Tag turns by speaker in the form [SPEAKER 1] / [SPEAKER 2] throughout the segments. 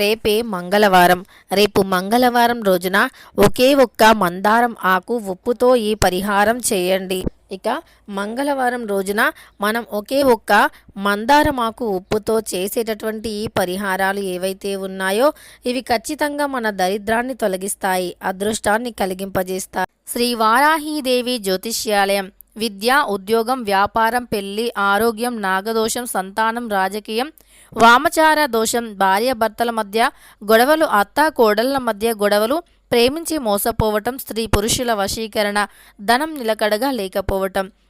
[SPEAKER 1] రేపే మంగళవారం. రేపు మంగళవారం రోజున ఒకే ఒక్క మందారం ఆకు ఉప్పుతో ఈ పరిహారం చేయండి. ఇక మంగళవారం రోజున మనం ఒకే ఒక్క మందారం ఆకు ఉప్పుతో చేసేటటువంటి ఈ పరిహారాలు ఏవైతే ఉన్నాయో ఇవి ఖచ్చితంగా మన దరిద్రాన్ని తొలగిస్తాయి అదృష్టాన్ని కలిగింపజేస్తాయి. శ్రీ వారాహీదేవి జ్యోతిష్యాలయం విద్య ఉద్యోగం వ్యాపారం పెళ్ళి ఆరోగ్యం నాగదోషం సంతానం రాజకీయం వామచార దోషం భార్యాభర్తల మధ్య గొడవలు అత్త కోడళ్ళ మధ్య గొడవలు ప్రేమించి మోసపోవటం స్త్రీ పురుషుల వశీకరణ ధనం నిలకడగా లేకపోవటం.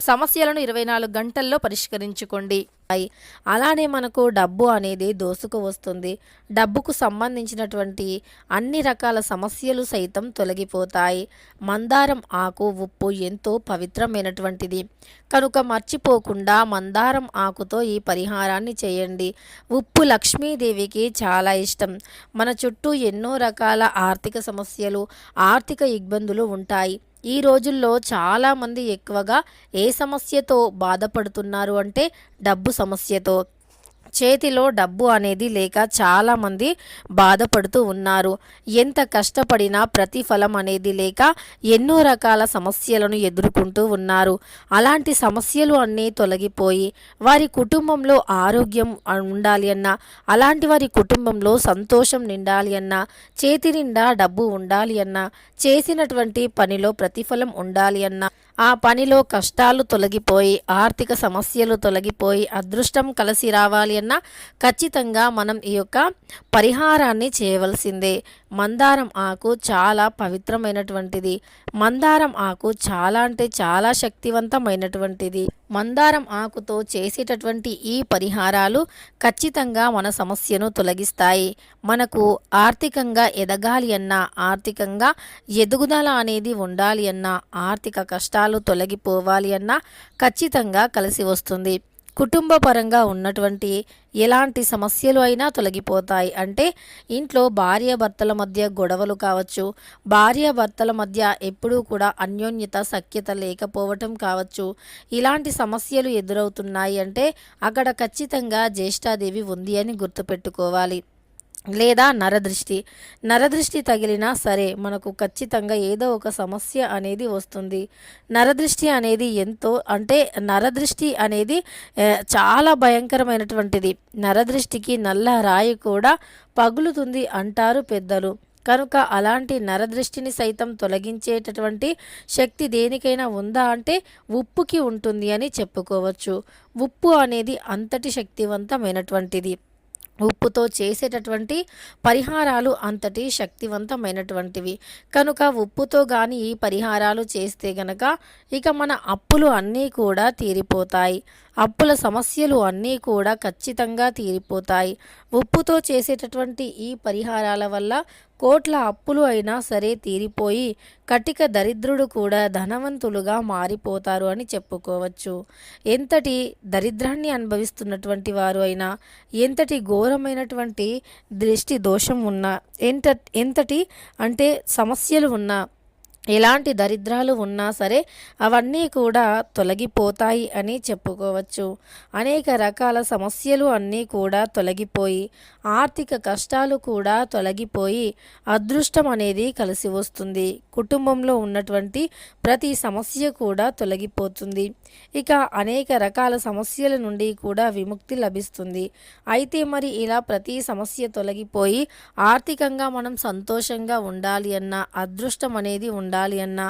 [SPEAKER 1] సమస్యలను ఇరవై నాలుగు గంటల్లో పరిష్కరించుకోండి. అయి. అలానే మనకు డబ్బు అనేది దోసుకు వస్తుంది. డబ్బుకు సంబంధించినటువంటి అన్ని రకాల సమస్యలు సైతం తొలగిపోతాయి. మందారం ఆకు ఉప్పు ఎంతో పవిత్రమైనటువంటిది. కనుక మర్చిపోకుండా మందారం ఆకుతో ఈ పరిహారాన్ని చేయండి. ఉప్పు లక్ష్మీదేవికి చాలా ఇష్టం. మన చుట్టూ ఎన్నో రకాల ఆర్థిక సమస్యలు ఆర్థిక ఇబ్బందులు ఉంటాయి. ఈ రోజుల్లో చాలామంది ఎక్కువగా ఏ సమస్యతో బాధపడుతున్నారు అంటే డబ్బు సమస్యతో. చేతిలో డబ్బు అనేది లేక చాలామంది బాధపడుతూ ఉన్నారు. ఎంత కష్టపడినా ప్రతిఫలం అనేది లేక ఎన్నో రకాల సమస్యలను ఎదుర్కొంటూ ఉన్నారు. అలాంటి సమస్యలు అన్నీ తొలగిపోయి వారి కుటుంబంలో ఆరోగ్యం ఉండాలి అన్నా అలాంటి వారి కుటుంబంలో సంతోషం నిండాలి అన్నా చేతి నిండా డబ్బు ఉండాలి అన్నా చేసినటువంటి పనిలో ప్రతిఫలం ఉండాలి అన్నా ఆ పనిలో కష్టాలు తొలగిపోయి ఆర్థిక సమస్యలు తొలగిపోయి అదృష్టం కలిసి రావాలి అన్న ఖచ్చితంగా మనం ఈ యొక్క పరిహారాన్ని చేయవలసిందే. మందారం ఆకు చాలా పవిత్రమైనటువంటిది. మందారం ఆకు చాలా అంటే చాలా శక్తివంతమైనటువంటిది. మందారం ఆకుతో చేసేటటువంటి ఈ పరిహారాలు ఖచ్చితంగా మన సమస్యను తొలగిస్తాయి. మనకు ఆర్థికంగా ఎదగాలి అన్నా ఆర్థికంగా ఎదుగుదల అనేది ఉండాలి అన్నా ఆర్థిక కష్టాలు తొలగిపోవాలి అన్నా ఖచ్చితంగా కలిసి వస్తుంది. కుటుంబ పరంగా ఉన్నటువంటి ఎలాంటి సమస్యలు అయినా తొలగిపోతాయి. అంటే ఇంట్లో భార్యాభర్తల మధ్య గొడవలు కావచ్చు భార్యాభర్తల మధ్య ఎప్పుడూ కూడా అన్యోన్యత సఖ్యత లేకపోవటం కావచ్చు. ఇలాంటి సమస్యలు ఎదురవుతున్నాయి అంటే అక్కడ ఖచ్చితంగా జ్యేష్ఠాదేవి ఉంది అని గుర్తుపెట్టుకోవాలి. లేదా నరదృష్టి. నరదృష్టి తగిలినా సరే మనకు ఖచ్చితంగా ఏదో ఒక సమస్య అనేది వస్తుంది. నరదృష్టి అనేది ఎంతో అంటే నరదృష్టి అనేది చాలా భయంకరమైనటువంటిది. నరదృష్టికి నల్ల రాయి కూడా పగులుతుంది అంటారు పెద్దలు. కనుక అలాంటి నరదృష్టిని సైతం తొలగించేటటువంటి శక్తి దేనికైనా ఉందా అంటే ఉప్పుకి ఉంటుంది అని చెప్పుకోవచ్చు. ఉప్పు అనేది అంతటి శక్తివంతమైనటువంటిది. ఉప్పుతో చేసేటటువంటి పరిహారాలు అంతటి శక్తివంతమైనటువంటివి. కనుక ఉప్పుతో కానీ ఈ పరిహారాలు చేస్తే గనక ఇక మన అప్పులు అన్నీ కూడా తీరిపోతాయి. అప్పుల సమస్యలు అన్నీ కూడా ఖచ్చితంగా తీరిపోతాయి. ఉప్పుతో చేసేటటువంటి ఈ పరిహారాల వల్ల కోట్ల అప్పులు అయినా సరే తీరిపోయి కటిక దరిద్రుడు కూడా ధనవంతులుగా మారిపోతారు అని చెప్పుకోవచ్చు. ఎంతటి దరిద్రాన్ని అనుభవిస్తున్నటువంటి వారు అయినా ఎంతటి ఘోరమైనటువంటి దృష్టి దోషం ఉన్నా ఎంత ఎంతటి అంటే సమస్యలు ఉన్నా ఎలాంటి దరిద్రాలు ఉన్నా సరే అవన్నీ కూడా తొలగిపోతాయి అని చెప్పుకోవచ్చు. అనేక రకాల సమస్యలు అన్నీ కూడా తొలగిపోయి ఆర్థిక కష్టాలు కూడా తొలగిపోయి అదృష్టం అనేది కలిసి వస్తుంది. కుటుంబంలో ఉన్నటువంటి ప్రతి సమస్య కూడా తొలగిపోతుంది. ఇక అనేక రకాల సమస్యల నుండి కూడా విముక్తి లభిస్తుంది. అయితే మరి ఇలా ప్రతి సమస్య తొలగిపోయి ఆర్థికంగా మనం సంతోషంగా ఉండాలి అన్న అదృష్టం అనేది ఉండాలి ఉండాలి అన్నా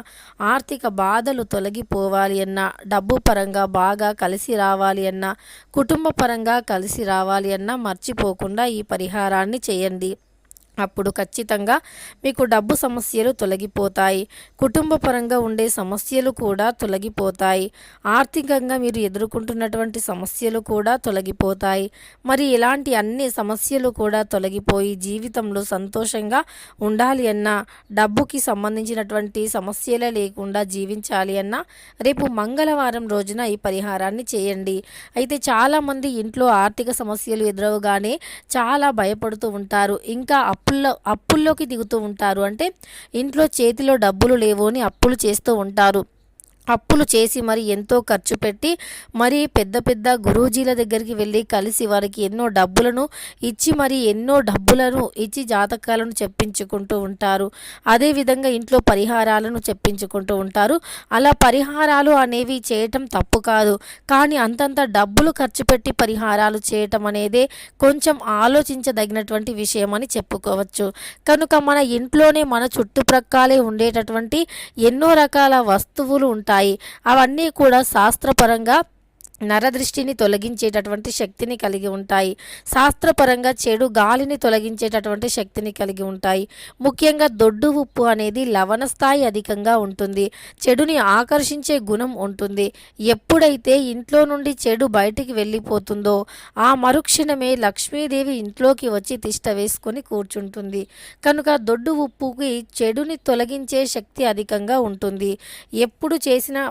[SPEAKER 1] ఆర్థిక బాధలు తొలగిపోవాలి అన్నా డబ్బు పరంగా బాగా కలిసి రావాలి అన్నా కుటుంబ పరంగా కలిసి రావాలి అన్నా మర్చిపోకుండా ఈ పరిహారాన్ని చేయండి. అప్పుడు ఖచ్చితంగా మీకు డబ్బు సమస్యలు తొలగిపోతాయి. కుటుంబ పరంగా ఉండే సమస్యలు కూడా తొలగిపోతాయి. ఆర్థికంగా మీరు ఎదుర్కొంటున్నటువంటి సమస్యలు కూడా తొలగిపోతాయి. మరి ఇలాంటి అన్ని సమస్యలు కూడా తొలగిపోయి జీవితంలో సంతోషంగా ఉండాలి అన్నా డబ్బుకి సంబంధించినటువంటి సమస్యలే లేకుండా జీవించాలి అన్నా రేపు మంగళవారం రోజున ఈ పరిహారాన్ని చేయండి. అయితే చాలామంది ఇంట్లో ఆర్థిక సమస్యలు ఎదురవగానే చాలా భయపడుతూ ఉంటారు. ఇంకా అప్పుల్లో అప్పుల్లోకి దిగుతూ ఉంటారు. అంటే ఇంట్లో చేతిలో డబ్బులు లేవు అని అప్పులు చేస్తూ ఉంటారు. అప్పులు చేసి మరి ఎంతో ఖర్చు పెట్టి మరి పెద్ద పెద్ద గురూజీల దగ్గరికి వెళ్ళి కలిసి వారికి ఎన్నో డబ్బులను ఇచ్చి మరి ఎన్నో డబ్బులను ఇచ్చి జాతకాలను చెప్పించుకుంటూ ఉంటారు. అదేవిధంగా ఇంట్లో పరిహారాలను చెప్పించుకుంటూ ఉంటారు. అలా పరిహారాలు అనేవి చేయటం తప్పు కాదు. కానీ అంతంత డబ్బులు ఖర్చు పెట్టి పరిహారాలు చేయటం అనేదే కొంచెం ఆలోచించదగినటువంటి విషయం అని చెప్పుకోవచ్చు. కనుక మన ఇంట్లోనే మన చుట్టుప్రక్కలే ఉండేటటువంటి ఎన్నో రకాల వస్తువులు ఉంటాయి. ఉంటాయి. అవన్నీ కూడా శాస్త్రపరంగా నరదృష్టిని తొలగించేటటువంటి శక్తిని కలిగి ఉంటాయి. శాస్త్రపరంగా చెడు గాలిని తొలగించేటటువంటి శక్తిని కలిగి ఉంటాయి. ముఖ్యంగా దొడ్డు ఉప్పు అనేది లవణ స్థాయి అధికంగా ఉంటుంది. చెడుని ఆకర్షించే గుణం ఉంటుంది. ఎప్పుడైతే ఇంట్లో నుండి చెడు బయటికి వెళ్ళిపోతుందో ఆ మరుక్షణమే లక్ష్మీదేవి ఇంట్లోకి వచ్చి తిష్ట వేసుకొని కూర్చుంటుంది. కనుక దొడ్డు ఉప్పుకి చెడుని తొలగించే శక్తి అధికంగా ఉంటుంది. ఎప్పుడు చేసిన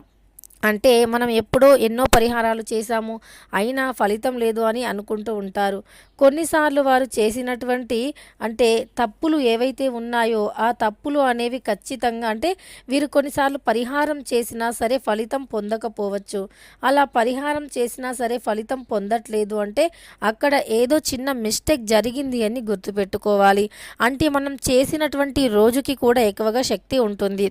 [SPEAKER 1] అంటే మనం ఎప్పుడో ఎన్నో పరిహారాలు చేశాము అయినా ఫలితం లేదు అని అనుకుంటూ ఉంటారు. కొన్నిసార్లు వారు చేసినటువంటి అంటే తప్పులు ఏవైతే ఉన్నాయో ఆ తప్పులు అనేవి ఖచ్చితంగా అంటే వీరు కొన్నిసార్లు పరిహారం చేసినా సరే ఫలితం పొందకపోవచ్చు. అలా పరిహారం చేసినా సరే ఫలితం పొందట్లేదు అంటే అక్కడ ఏదో చిన్న మిస్టేక్ జరిగింది అని గుర్తుపెట్టుకోవాలి. అంటే మనం చేసినటువంటి రోజుకి కూడా ఎక్కువగా శక్తి ఉంటుంది.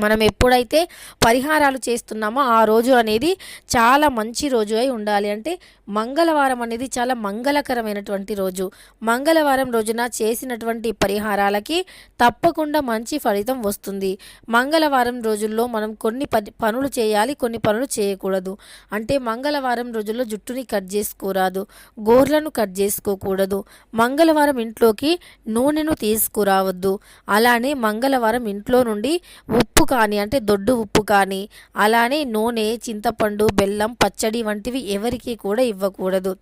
[SPEAKER 1] మనం ఎప్పుడైతే పరిహారాలు చేస్తున్నామో ఆ రోజు అనేది చాలా మంచి రోజు అయి ఉండాలి. అంటే మంగళవారం అనేది చాలా మంగళకరమైనటువంటి రోజు. మంగళవారం రోజున చేసినటువంటి పరిహారాలకి తప్పకుండా మంచి ఫలితం వస్తుంది. మంగళవారం రోజుల్లో మనం కొన్ని పనులు చేయాలి కొన్ని పనులు చేయకూడదు. అంటే మంగళవారం రోజుల్లో జుట్టుని కట్ చేసుకోరాదు గోర్లను కట్ చేసుకోకూడదు. మంగళవారం ఇంట్లోకి నూనెను తీసుకురావద్దు. అలానే మంగళవారం ఇంట్లో నుండి ఉప్పు కానీ అంటే దొడ్డు ఉప్పు కానీ అలానే నూనె చింతపండు బెల్లం పచ్చడి వంటివి ఎవరికీ కూడా ఇవ్వకూడదు.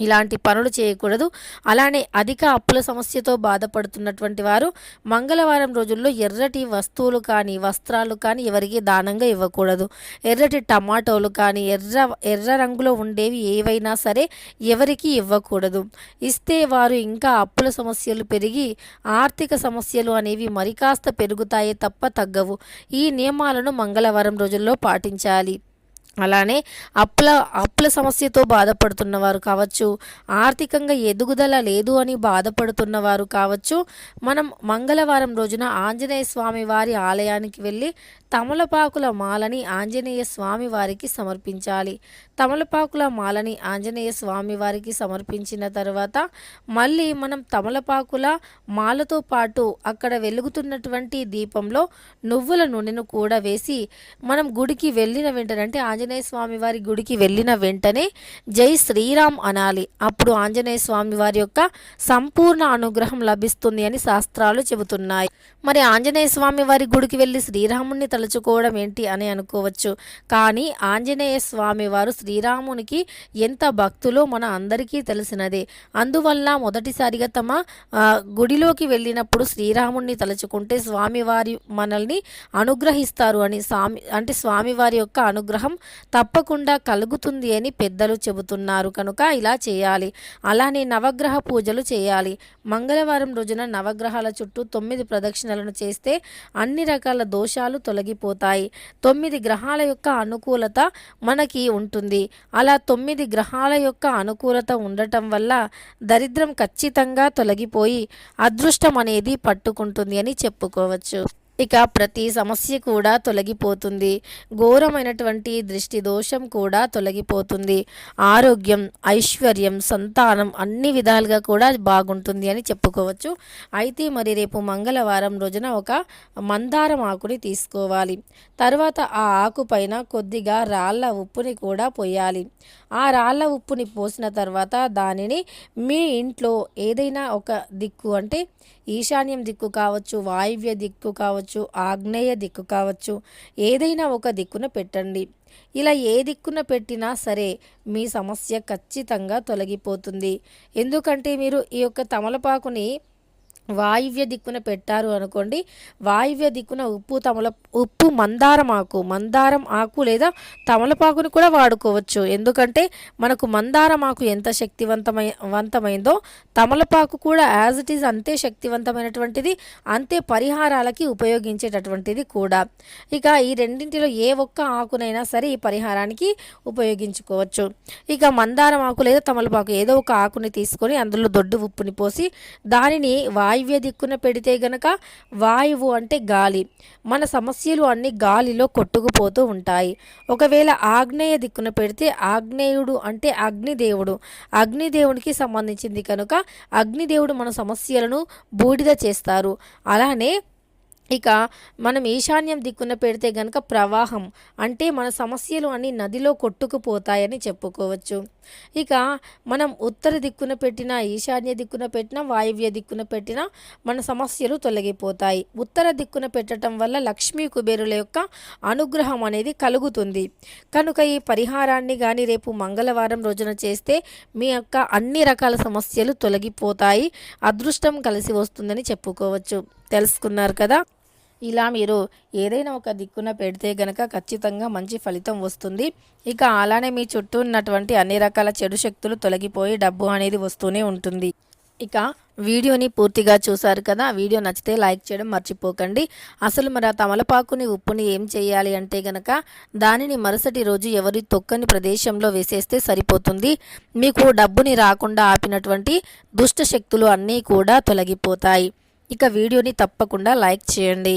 [SPEAKER 1] ఇలాంటి పనులు చేయకూడదు. అలానే అధిక అప్పుల సమస్యతో బాధపడుతున్నటువంటి వారు మంగళవారం రోజుల్లో ఎర్రటి వస్తువులు కానీ వస్త్రాలు కానీ ఎవరికి దానంగా ఇవ్వకూడదు. ఎర్రటి టమాటోలు కానీ ఎర్ర ఎర్ర రంగులో ఉండేవి ఏవైనా సరే ఎవరికి ఇవ్వకూడదు. ఇస్తే వారు ఇంకా అప్పుల సమస్యలు పెరిగి ఆర్థిక సమస్యలు అనేవి మరి కాస్త పెరుగుతాయే తప్ప తగ్గవు. ఈ నియమాలను మంగళవారం రోజుల్లో పాటించాలి. అలానే అప్పుల అప్పుల సమస్యతో బాధపడుతున్న వారు కావచ్చు ఆర్థికంగా ఎదుగుదల లేదు అని బాధపడుతున్న వారు కావచ్చు మనం మంగళవారం రోజున ఆంజనేయ స్వామి వారి ఆలయానికి వెళ్ళి తమలపాకుల మాలని ఆంజనేయ స్వామి వారికి సమర్పించాలి. తమలపాకుల మాలని ఆంజనేయ స్వామి వారికి సమర్పించిన తర్వాత మళ్ళీ మనం తమలపాకుల మాలతో పాటు అక్కడ వెలుగుతున్నటువంటి దీపంలో నువ్వుల నూనెను కూడా వేసి మనం గుడికి వెళ్ళిన వెంటనే అంటే ఆంజనేయ స్వామి వారి గుడికి వెళ్ళిన వెంటనే జై శ్రీరామ్ అనాలి. అప్పుడు ఆంజనేయ స్వామి వారి యొక్క సంపూర్ణ అనుగ్రహం లభిస్తుంది అని శాస్త్రాలు చెబుతున్నాయి. మరి ఆంజనేయ స్వామి వారి గుడికి వెళ్ళి శ్రీరాముణ్ణి తలుచుకోవడం ఏంటి అని అనుకోవచ్చు. కానీ ఆంజనేయ స్వామి వారు శ్రీరామునికి ఎంత భక్తులో మన అందరికీ తెలిసినదే. అందువల్ల మొదటిసారిగా తమ గుడిలోకి వెళ్ళినప్పుడు శ్రీరాముణ్ణి తలుచుకుంటే స్వామివారి మనల్ని అనుగ్రహిస్తారు అని స్వామి అంటే స్వామివారి యొక్క అనుగ్రహం తప్పకుండా కలుగుతుంది అని పెద్దలు చెబుతున్నారు. కనుక ఇలా చేయాలి. అలానే నవగ్రహ పూజలు చేయాలి. మంగళవారం రోజున నవగ్రహాల చుట్టూ తొమ్మిది ప్రదక్షిణలను చేస్తే అన్ని రకాల దోషాలు తొలగి తొలగిపోతాయి తొమ్మిది గ్రహాల యొక్క అనుకూలత మనకి ఉంటుంది. అలా తొమ్మిది గ్రహాల యొక్క అనుకూలత ఉండటం వల్ల దరిద్రం ఖచ్చితంగా తొలగిపోయి అదృష్టం అనేది పట్టుకుంటుంది అని చెప్పుకోవచ్చు. ఇక ప్రతి సమస్య కూడా తొలగిపోతుంది. ఘోరమైనటువంటి దృష్టి దోషం కూడా తొలగిపోతుంది. ఆరోగ్యం ఐశ్వర్యం సంతానం అన్ని విధాలుగా కూడా బాగుంటుంది అని చెప్పుకోవచ్చు. అయితే మరి రేపు మంగళవారం రోజున ఒక మందారం ఆకుని తీసుకోవాలి. తర్వాత ఆ ఆకు పైన కొద్దిగా రాళ్ళ ఉప్పుని కూడా పోయాలి. ఆ రాళ్ళ ఉప్పుని పోసిన తర్వాత దానిని మీ ఇంట్లో ఏదైనా ఒక దిక్కు అంటే ఈశాన్యం దిక్కు కావచ్చు వాయువ్య దిక్కు కావచ్చు ఆగ్నేయ దిక్కు కావచ్చు ఏదైనా ఒక దిక్కున పెట్టండి. ఇలా ఏ దిక్కున పెట్టినా సరే మీ సమస్య ఖచ్చితంగా తొలగిపోతుంది. ఎందుకంటే మీరు ఈ యొక్క తమలపాకుని వాయువ్య దిక్కున పెట్టారు అనుకోండి వాయువ్య దిక్కున ఉప్పు తమల ఉప్పు మందారం ఆకు మందారం ఆకు లేదా తమలపాకుని కూడా వాడుకోవచ్చు. ఎందుకంటే మనకు మందారం ఆకు ఎంత శక్తివంతమై వంతమైందో తమలపాకు కూడా యాజ్ ఇట్ ఈజ్ అంతే శక్తివంతమైనటువంటిది అంతే పరిహారాలకి ఉపయోగించేటటువంటిది కూడా. ఇక ఈ రెండింటిలో ఏ ఒక్క ఆకునైనా సరే ఈ పరిహారానికి ఉపయోగించుకోవచ్చు. ఇక మందారం ఆకు లేదా తమలపాకు ఏదో ఒక ఆకుని తీసుకొని అందులో దొడ్డు ఉప్పుని పోసి దానిని వాయువ్య దిక్కున పెడితే గనక వాయువు అంటే గాలి. మన సమస్యలు అన్ని గాలిలో కొట్టుకుపోతూ ఉంటాయి. ఒకవేళ ఆగ్నేయ దిక్కున పెడితే ఆగ్నేయుడు అంటే అగ్నిదేవుడు. అగ్నిదేవునికి సంబంధించింది కనుక అగ్నిదేవుడు మన సమస్యలను బూడిద చేస్తారు. అలానే ఇక మనం ఈశాన్యం దిక్కున పెడితే గనక ప్రవాహం అంటే మన సమస్యలు అన్ని నదిలో కొట్టుకుపోతాయని చెప్పుకోవచ్చు. ఇక మనం ఉత్తర దిక్కున పెట్టిన ఈశాన్య దిక్కున పెట్టిన వాయువ్య దిక్కున పెట్టిన మన సమస్యలు తొలగిపోతాయి. ఉత్తర దిక్కున పెట్టడం వల్ల లక్ష్మీ కుబేరుల యొక్క అనుగ్రహం అనేది కలుగుతుంది. కనుక ఈ పరిహారాన్ని కానీ రేపు మంగళవారం రోజున చేస్తే మీ యొక్క అన్ని రకాల సమస్యలు తొలగిపోతాయి. అదృష్టం కలిసి వస్తుందని చెప్పుకోవచ్చు. తెలుసుకున్నారు కదా? ఇలా మీరు ఏదైనా ఒక దిక్కున పెడితే గనక ఖచ్చితంగా మంచి ఫలితం వస్తుంది. ఇక అలానే మీ చుట్టూ ఉన్నటువంటి అన్ని రకాల చెడు శక్తులు తొలగిపోయి డబ్బు అనేది వస్తూనే ఉంటుంది. ఇక వీడియోని పూర్తిగా చూశారు కదా వీడియో నచ్చితే లైక్ చేయడం మర్చిపోకండి. అసలు మరి ఆ తమలపాకుని ఉప్పుని ఏం చేయాలి అంటే గనక దానిని మరుసటి రోజు ఎవరి తొక్కని ప్రదేశంలో వేసేస్తే సరిపోతుంది. మీకు డబ్బుని రాకుండా ఆపినటువంటి దుష్ట శక్తులు అన్నీ కూడా తొలగిపోతాయి. ఇక వీడియోని తప్పకుండా లైక్ చేయండి.